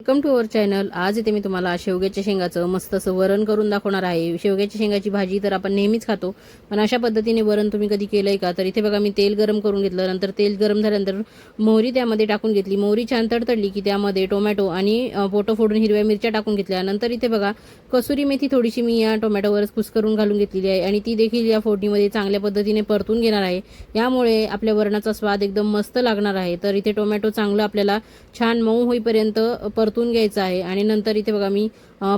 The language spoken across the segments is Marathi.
वेलकम टू अवर चॅनल आज इथे मी तुम्हाला शेवग्याच्या शेंगाचं मस्त असं वरण करून दाखवणार आहे. शेवग्याच्या शेंगाची भाजी तर आपण नेहमीच खातो पण अशा पद्धतीने वरण तुम्ही कधी केलंय का? तर इथे बघा मी तेल गरम करून घेतलं. नंतर तेल गरम झाल्यानंतर मोहरी त्यामध्ये टाकून घेतली. मोहरी छान तडतडली की त्यामध्ये टोमॅटो आणि पोटो फोडून हिरव्या मिरच्या टाकून घेतल्या. नंतर इथे बघा कसुरी मेथी थोडीशी मी या टोमॅटोवरच कुस्करून घालून घेतलेली आहे आणि ती देखील या फोडणीमध्ये चांगल्या पद्धतीने परतून घेणार आहे. यामुळे आपल्या वरणाचा स्वाद एकदम मस्त लागणार आहे. तर इथे टोमॅटो चांगलं आपल्याला छान मऊ होईपर्यंत परतून घ्यायचं आहे. आणि नंतर इथे बघा मी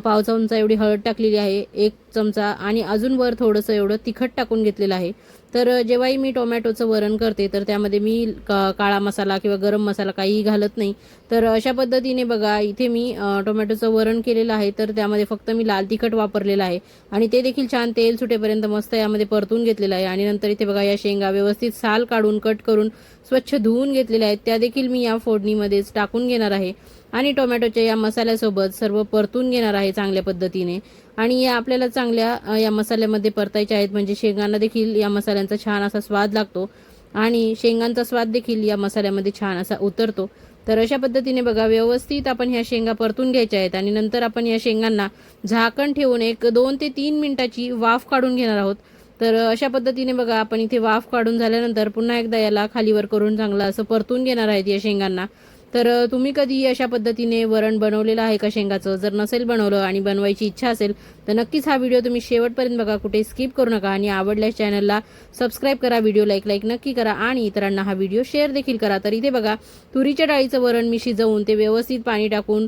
पाव चमचा एवढी हळद टाकलेली आहे एक चमचा आणि अजून वर थोडंसं एवढं तिखट टाकून घेतलेलं आहे. तर जेव्हाही मी टोमॅटोचं वरण करते तर त्यामध्ये मी का काळा मसाला किंवा गरम मसाला काहीही घालत नाही. तर अशा पद्धतीने बघा इथे मी टोमॅटोचं वरण केलेलं आहे तर त्यामध्ये फक्त मी लाल तिखट वापरलेलं आहे. आणि ते देखील छान तेल सुटेपर्यंत मस्त यामध्ये परतून घेतलेलं आहे. आणि नंतर इथे बघा या शेंगा व्यवस्थित साल काढून कट करून स्वच्छ धुवून घेतलेल्या आहेत. त्या देखील मी या फोडणीमध्येच टाकून घेणार आहे. आणि टोमॅटोच्या या मसाल्यासोबत सर्व परतून घेणार आहे चांगल्या पद्धतीने. आणि या आपल्याला चांगल्या या मसाल्यामध्ये परतायच्या आहेत. म्हणजे शेंगांना देखील या मसाल्यांचा छान असा स्वाद लागतो. आणि शेंगांचा स्वाद देखील या मसाल्यामध्ये छान असा उतरतो. तर अशा पद्धतीने बघा व्यवस्थित आपण ह्या शेंगा परतून घ्यायच्या आहेत. आणि नंतर आपण या शेंगांना झाकण ठेवून एक दोन ते तीन मिनिटाची वाफ काढून घेणार आहोत. तर अशा पद्धतीने बघा आपण इथे वाफ काढून झाल्यानंतर पुन्हा एकदा याला खालीवर करून चांगलं असं परतून घेणार आहेत या शेंगांना. तर तुम्ही कधी अशा पद्धतीने वरण बनवलेलं आहे का शेंगाचं? जर नसेल बनवलं आणि बनवायची इच्छा असेल तर नक्कीच हा व्हिडिओ तुम्ही शेवटपर्यंत बघा. कुठे स्किप करू नका आणि आवडल्यास चॅनलला सबस्क्राईब करा व्हिडिओ लाईक लाईक नक्की करा आणि इतरांना हा व्हिडिओ शेअर देखील करा. तर इथे बघा तुरीच्या डाळीचं वरण मी शिजवून ते व्यवस्थित पाणी टाकून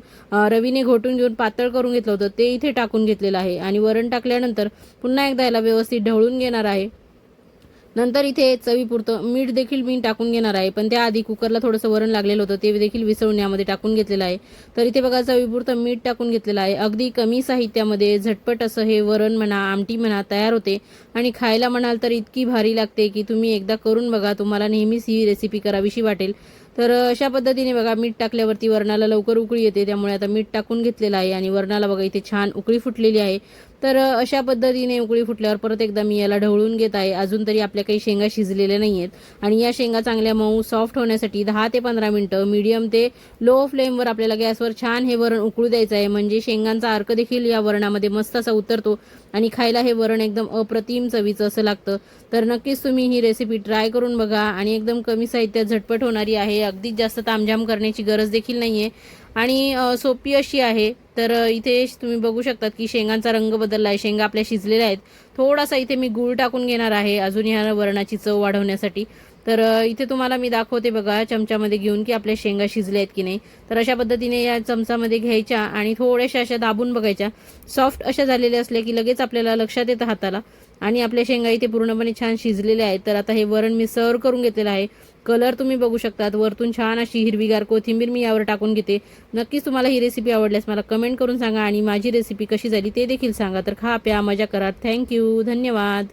रवीने घोटून घेऊन पातळ करून घेतलं होतं. ते इथे टाकून घेतलेलं आहे आणि वरण टाकल्यानंतर पुन्हा एकदा याला व्यवस्थित ढवळून घेणार आहे. नंतर इथे चवीपुरतं मीठ देखील मी टाकून घेणार आहे पण त्याआधी कुकरला थोडंसं वरण लागलेलं होतं ते देखील विसळून यामध्ये टाकून घेतलेलं आहे. तर इथे बघा चवीपुरतं मीठ टाकून घेतलेलं आहे. अगदी कमी साहित्यामध्ये झटपट असं हे वरण म्हणा आमटी म्हणा तयार होते. आणि खायला म्हणाल तर इतकी भारी लागते की तुम्ही एकदा करून बघा तुम्हाला नेहमीच ही रेसिपी करावीशी वाटेल. तर अशा पद्धतीने बघा मीठ टाकल्यावरती वरणाला लवकर उकळी येते त्यामुळे आता मीठ टाकून घेतलेलं आहे आणि वरणाला बघा इथे छान उकळी फुटलेली आहे. तर अशा पद्धतीने उकळी फुटल्यावर परत एकदा मी याला ढवळून घेत आहे. अजून तरी आपल्या काही शेंगा शिजलेल्या नाही आहेत आणि या शेंगा चांगल्या मऊ सॉफ्ट होण्यासाठी दहा ते पंधरा मिनटं मीडियम ते लो फ्लेमवर आपल्याला गॅसवर छान हे वरण उकळू द्यायचं आहे. म्हणजे शेंगांचा अर्क देखील या वरणामध्ये मस्त असा उतरतो आणि खायला हे वरण एकदम अप्रतिम चवीचं असं लागतं. तर नक्कीच तुम्ही ही रेसिपी ट्राय करून बघा आणि एकदम कमी साहित्यात झटपट होणारी आहे. अगदीच जास्त तामझाम करण्याची गरज देखील नाही आहे आणि सोपी अशी आहे तर इथे तुम्ही बघू शकतात की शेंगांचा रंग बदलला आहे शेंगा आपल्या शिजलेल्या आहेत. थोडासा इथे मी गूळ टाकून घेणार आहे अजून ह्या वरणाची चव वाढवण्यासाठी. तर इथे तुम्हाला मी दाखवते बघा चमच्यामध्ये घेऊन की आपल्या शेंगा शिजल्या आहेत की नाही. तर अशा पद्धतीने या चमचामध्ये घ्यायच्या आणि थोड्याशा अशा दाबून बघायच्या. सॉफ्ट अशा झालेल्या असल्या की लगेच आपल्याला लक्षात येतं हाताला. आणि आपल्या शेंगा इथे पूर्णपणे छान शिजलेल्या आहेत. तर आता हे वरण मी सर्व करून घेतलेलं आहे. कलर तुम्ही बघू शकतात. वरतून छान अशी हिरवीगार कोथिंबीर मी यावर टाकून घेते. नक्कीच तुम्हाला ही रेसिपी आवडल्यास मला कमेंट करून सांगा आणि माझी रेसिपी कशी झाली ते देखील सांगा. तर खा प्या मजा करा. थँक्यू धन्यवाद.